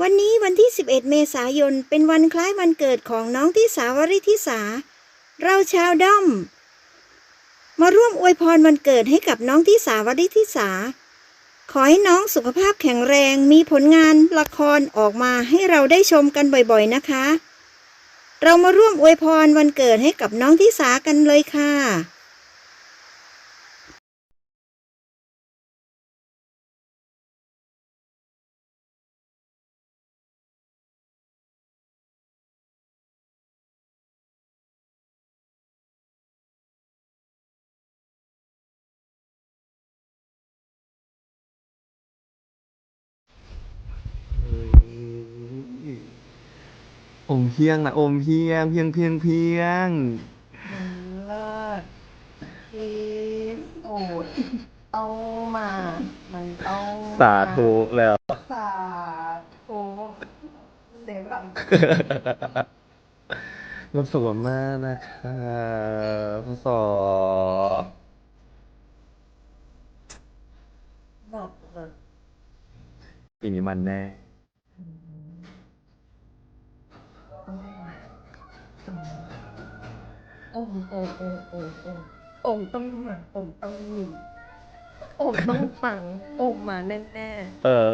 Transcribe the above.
21เมษายน เป็นวันคล้ายวันเกิดของน้องที่สาวริธิสา เราชาวด้อม มาร่วมอวยพรวันเกิดให้กับน้องที่สาวริธิสา ขอให้น้องสุขภาพแข็งแรง มีผลงานละครออกมาให้เราได้ชมกันบ่อยๆนะคะ เรามาร่วมอวยพรวันเกิดให้กับน้องที่สากันเลยค่ะ อมเพียงนะอมเพียงเพียงเพียงเพียงเลิศพีโอ้ยเอามา มันต้องสาธุแล้ว สาธุเดี๋ยวแบบรับสุขมากนะคะพ่อสอแบบแบบปีนี้มันแน่ โอ้โอ้โอ้โอ้โอ้โอ่งต้องมาโอ่งต้องมีโอ่งต้องฟังโอ่งมาแน่เออ